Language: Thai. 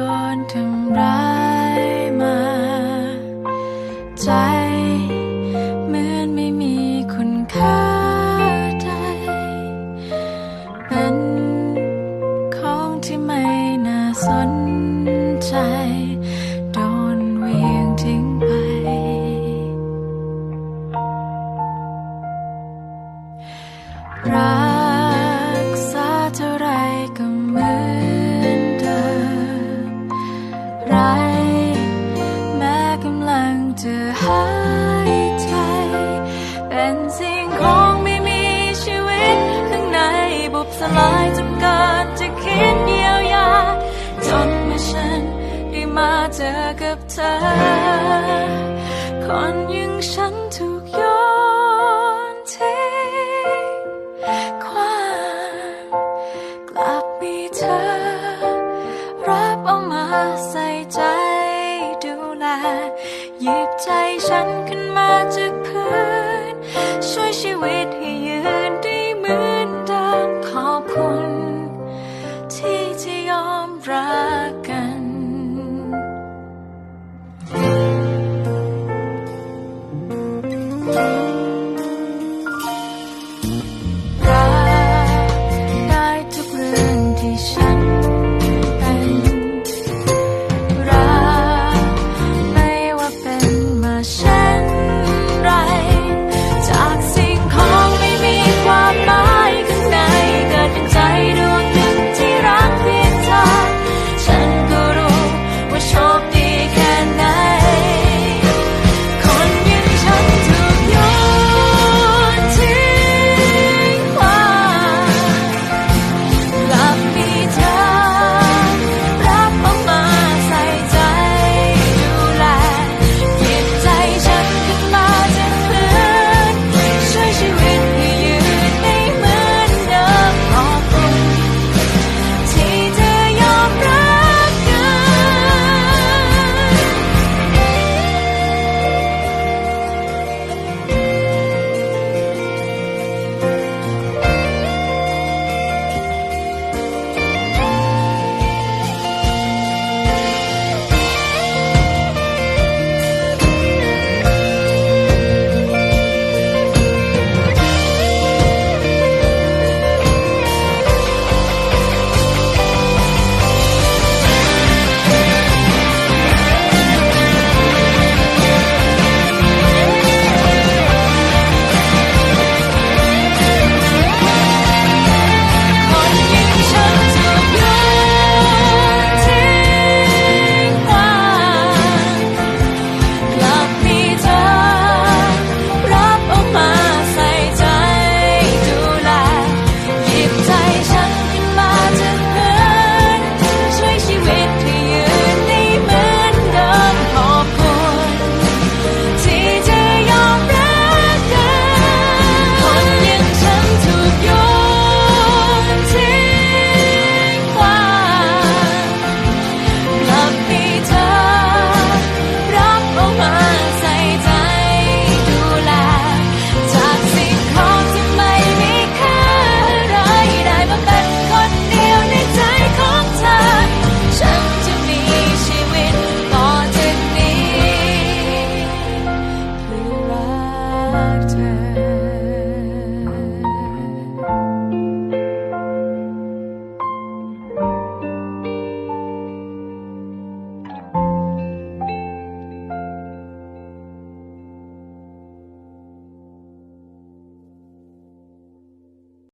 โดนทำร้ายมา ใจ จะหายใจเป็นสิ่งของไม่มีชีวิต ข้างในบุบสลายจนเกินจะคิดเยียวยา จนเมื่อฉันได้มาเจอกับเธอ คนยังฉันถูกย